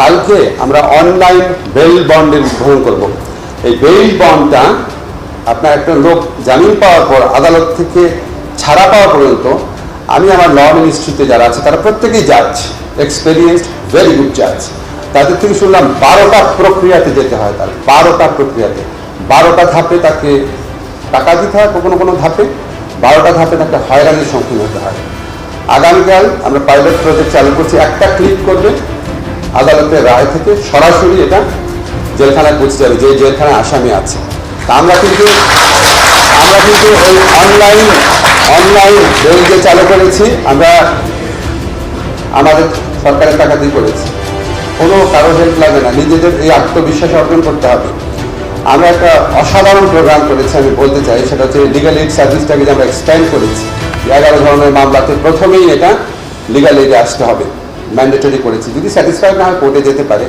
কালকে আমরা online bell বন্ডের উদ্বোধন করব। এই বেল বন্ডটা আপনার একটা লোক জামিন পাওয়ার পর আদালত থেকে ছাড়া পাওয়া পর্যন্ত আমি আমার ল মিনিস্ট্রিতে যারা আছে, তারা প্রত্যেকেই জাজ এক্সপেরিয়েন্সড ভেরি গুড জাজ তাদের থেকে শুনলাম বারোটা প্রক্রিয়াতে যেতে হয় তার, বারোটা প্রক্রিয়াতে। বারোটা ধাপে তাকে টাকা দিতে হয় কোনো কোনো ধাপে, বারোটা ধাপে তাকে হয়রানির সম্মুখীন হতে হয়। আগামীকাল আমরা পাইলট প্রজেক্ট চালু করছি, একটা ক্লিক করবে আদালতের রায় থেকে সরাসরি এটা জেলখানায় পৌঁছে যাবে, যে জেলখানায় আসামি আছে। তা আমরা কিন্তু আমরা কিন্তু ওই অনলাইন অনলাইন বেল যে চালু করেছি, আমরা আমাদের সরকারের টাকা দিয়ে করেছি। কোনো কারও হেল্প লাগে না, নিজেদের এই আত্মবিশ্বাস অর্জন করতে হবে। আমরা একটা অসাধারণ প্রোগ্রাম করেছি, আমি বলতে চাই, সেটা হচ্ছে লিগাল এইড সার্ভিসটাকে যে আমরা এক্সপ্যান্ড করেছি এগারো ধরনের মামলাতে প্রথমেই এটা লিগাল এইডে আসতে হবে। ম্যান্ডেটরি করেছি। যদি স্যাটিসফাইড না হয় কোর্টে যেতে পারে।